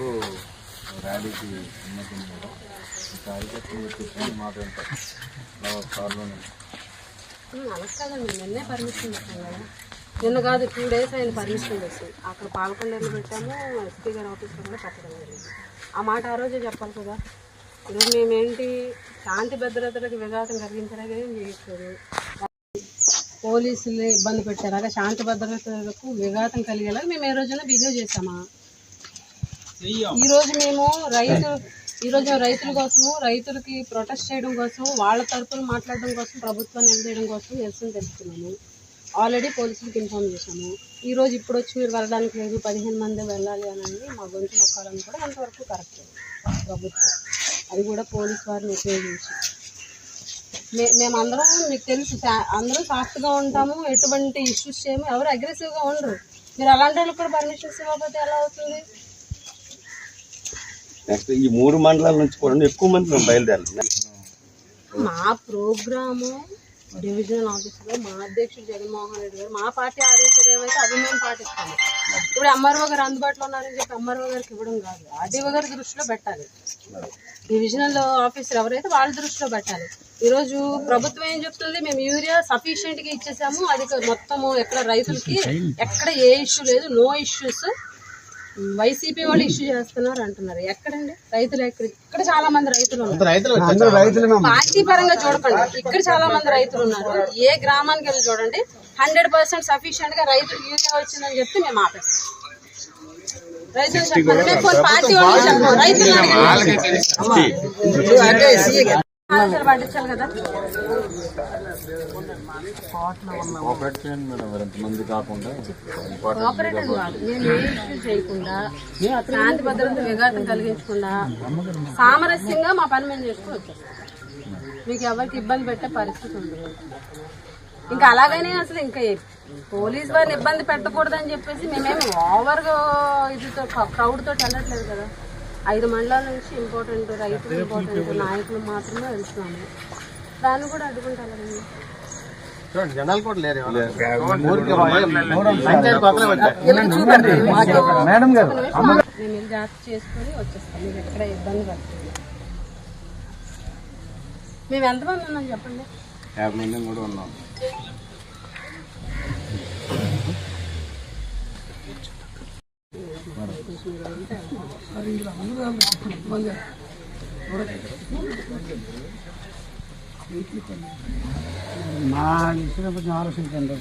వరకు ర్యాలీకి అనుమతింది మేడం ఇంకా చెప్పి మాట ఉంటారు కార్లోనే. అలా కాదండి నిన్నే పర్మిషన్ ఇస్తాను కదా. నిన్న కాదు టూ డేస్ ఆయన పర్మిషన్ చేసింది అక్కడ పాలకొండలు పెట్టాము ఎస్పీ గారి ఆఫీస్లో కూడా పెట్టడం జరిగింది. ఆ మాట ఆ రోజే చెప్పాలి కదా. ఈరోజు మేమేంటి? శాంతి భద్రతలకు విఘాతం కలిగించడానికి ఏం చేయట్లేదు. పోలీసులు ఇబ్బంది పెట్టారు. అలాగే శాంతి భద్రతలకు విఘాతం కలిగేలా మేము ఏ రోజున బిహేవ్ చేసామా ఈ రోజు మేము రైతు ఈ రోజు రైతుల కోసము రైతులకి ప్రొటెస్ట్ చేయడం కోసం వాళ్ళ తరపున మాట్లాడడం కోసం ప్రభుత్వాన్ని నిలదీయడం కోసం నిరసన తెలుపుతున్నాము. ఆల్రెడీ పోలీసులకు ఇన్ఫార్మ్ చేశాము. ఈ రోజు ఇప్పుడు వచ్చి మీరు వెళ్ళడానికి లేదు పదిహేను మంది వెళ్ళాలి అని అని మా గొంతు నొక్కాలని కూడా అంతవరకు కరెక్ట్ ప్రభుత్వం. అది కూడా పోలీస్ వారిని ఉపయోగించి. మే మేమందరం మీకు తెలుసు అందరూ సాఫ్ట్గా ఉంటాము ఎటువంటి ఇష్యూస్ చేయము ఎవరు అగ్రెసివ్గా ఉండరు. మీరు అలాంటి వాళ్ళకి కూడా పర్మిషన్స్ ఇవ్వకపోతే ఎలా అవుతుంది? నెక్స్ట్ ఈ మూడు మండలాల నుంచి కూడా ఎక్కువ మంది మేము బయలుదేరాలి. మా ప్రోగ్రాము డివిజనల్ ఆఫీసులో మా అధ్యక్షుడు జగన్మోహన్ రెడ్డి గారు మా పార్టీ ఆదేశాలు ఏవైతే అవి మేము పాటిస్తాము. ఇప్పుడు ఎంఆర్ఓ గారు అందుబాటులో ఉన్నారని చెప్పి ఎంఆర్ఓ గారికి ఇవ్వడం కాదు ఆర్డీఓ గారి దృష్టిలో పెట్టాలి. డివిజనల్ ఆఫీసర్ ఎవరైతే వాళ్ళ దృష్టిలో పెట్టాలి. ఈరోజు ప్రభుత్వం ఏం చెప్తుంది? మేము యూరియా సఫిషియెంట్గా ఇచ్చేసాము. అది మొత్తము ఎక్కడ రైతులకి ఎక్కడ ఏ ఇష్యూ లేదు నో ఇష్యూస్ వైసీపీ వాళ్ళు ఇష్యూ చేస్తున్నారు అంటున్నారు. ఎక్కడండి? రైతులు ఎక్కడ? ఇక్కడ చాలా మంది రైతులు ఉన్నారు. పార్టీ పరంగా చూడకండి. ఇక్కడ చాలా మంది రైతులు ఉన్నారు. ఏ గ్రామానికి వెళ్ళి చూడండి. హండ్రెడ్ పర్సెంట్ సఫిషియెంట్గా రైతులు యూరియా వచ్చిందని చెప్తే మేము ఆపేస్తాం. రైతులు చెప్పండి పార్టీ వాళ్ళు చెప్పము రైతులు కోఆపరేట్ చేయండి మేడం మరి ఎంతమంది కాకుండా కోఆపరేటివ్ కాదు. మేము ఏ ఇష్యూ చేయకుండా శాంతి భద్రత విఘాతం కలిగించకుండా సామరస్యంగా మా పని మేము చేసుకుని వచ్చేస్తాం. మీకు ఎవరికి ఇబ్బంది పెట్టే పరిస్థితి ఉంది ఇంకా అలాగనే అసలు ఇంకా పోలీస్ వారిని ఇబ్బంది పెట్టకూడదని చెప్పేసి మేమేమి ఓవర్గా ఇదితో క్రౌడ్ తోటి వెళ్ళట్లేదు కదా. ఐదు మండలాల నుంచి ఇంపార్టెంట్ రైతులు ఇంపార్టెంట్ నాయకులు మాత్రమే వెళ్తున్నాము. దాన్ని కూడా అడ్డుకుంటా అలాగండి జనాలు కూడా లేరు మేడం గారు మేము జాగ్రత్త చేసుకొని వచ్చేస్తాం. మీరు ఎక్కడ ఇబ్బంది పడుతుంది మేము ఎంతమంది ఉన్నాం చెప్పండి? యాభై మంది కూడా ఉన్నాం. మా విషయం కొంచెం ఆలోచించండి.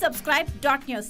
Subscribe dot news